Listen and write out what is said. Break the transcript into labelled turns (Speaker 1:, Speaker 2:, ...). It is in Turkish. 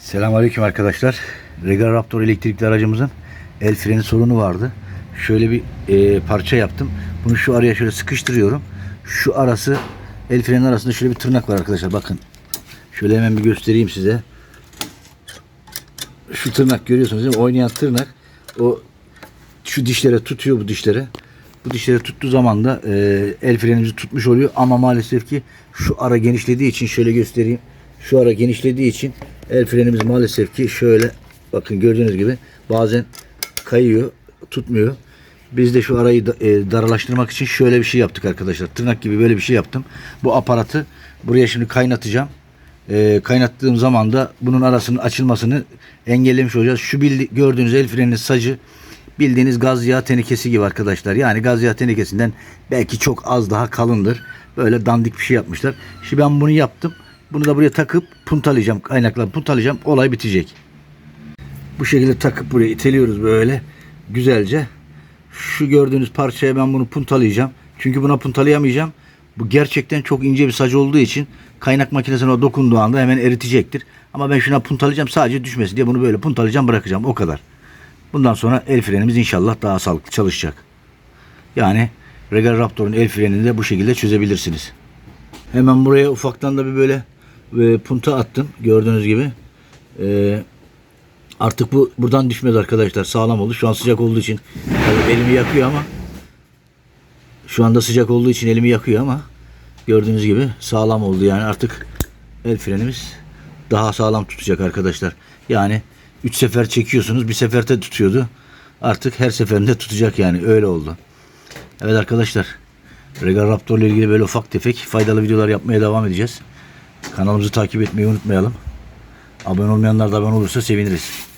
Speaker 1: Selamünaleyküm arkadaşlar. Regal Raptor elektrikli aracımızın el freni sorunu vardı. Şöyle bir e, parça yaptım. Bunu şu araya şöyle sıkıştırıyorum. Şu arası el frenin arasında şöyle bir tırnak var arkadaşlar. Bakın. Şöyle hemen bir göstereyim size. Şu tırnak görüyorsunuz değil mi? Oynayan tırnak. O şu dişlere tutuyor bu dişlere. Bu dişlere tuttuğu zaman da e, el frenimizi tutmuş oluyor. Ama maalesef ki şu ara genişlediği için şöyle göstereyim. Şu ara genişlediği için el frenimiz maalesef ki şöyle bakın gördüğünüz gibi bazen kayıyor, tutmuyor. Biz de şu arayı da- e, daralaştırmak için şöyle bir şey yaptık arkadaşlar. Tırnak gibi böyle bir şey yaptım. Bu aparatı buraya şimdi kaynatacağım. E, kaynattığım zaman da bunun arasının açılmasını engellemiş olacağız. Şu bildi, gördüğünüz el freninin sacı bildiğiniz gaz yağı tenekesi gibi arkadaşlar. Yani gaz yağı tenekesinden belki çok az daha kalındır. Böyle dandik bir şey yapmışlar. Şimdi ben bunu yaptım. Bunu da buraya takıp puntalayacağım. Kaynakla puntalayacağım. Olay bitecek. Bu şekilde takıp buraya iteliyoruz böyle güzelce. Şu gördüğünüz parçaya ben bunu puntalayacağım. Çünkü buna puntalayamayacağım. Bu gerçekten çok ince bir saç olduğu için kaynak makinesine dokunduğu anda hemen eritecektir. Ama ben şuna puntalayacağım sadece düşmesin diye bunu böyle puntalayacağım bırakacağım o kadar. Bundan sonra el frenimiz inşallah daha sağlıklı çalışacak. Yani Regal Raptor'un el frenini de bu şekilde çözebilirsiniz. Hemen buraya ufaktan da bir böyle e, punta attım gördüğünüz gibi. E, artık bu buradan düşmez arkadaşlar sağlam oldu. Şu an sıcak olduğu için tabii elimi yakıyor ama şu anda sıcak olduğu için elimi yakıyor ama gördüğünüz gibi sağlam oldu yani artık el frenimiz daha sağlam tutacak arkadaşlar. Yani 3 sefer çekiyorsunuz bir seferde tutuyordu. Artık her seferinde tutacak yani öyle oldu. Evet arkadaşlar Regal Raptor ile ilgili böyle ufak tefek faydalı videolar yapmaya devam edeceğiz. Kanalımızı takip etmeyi unutmayalım. Abone olmayanlar da abone olursa seviniriz.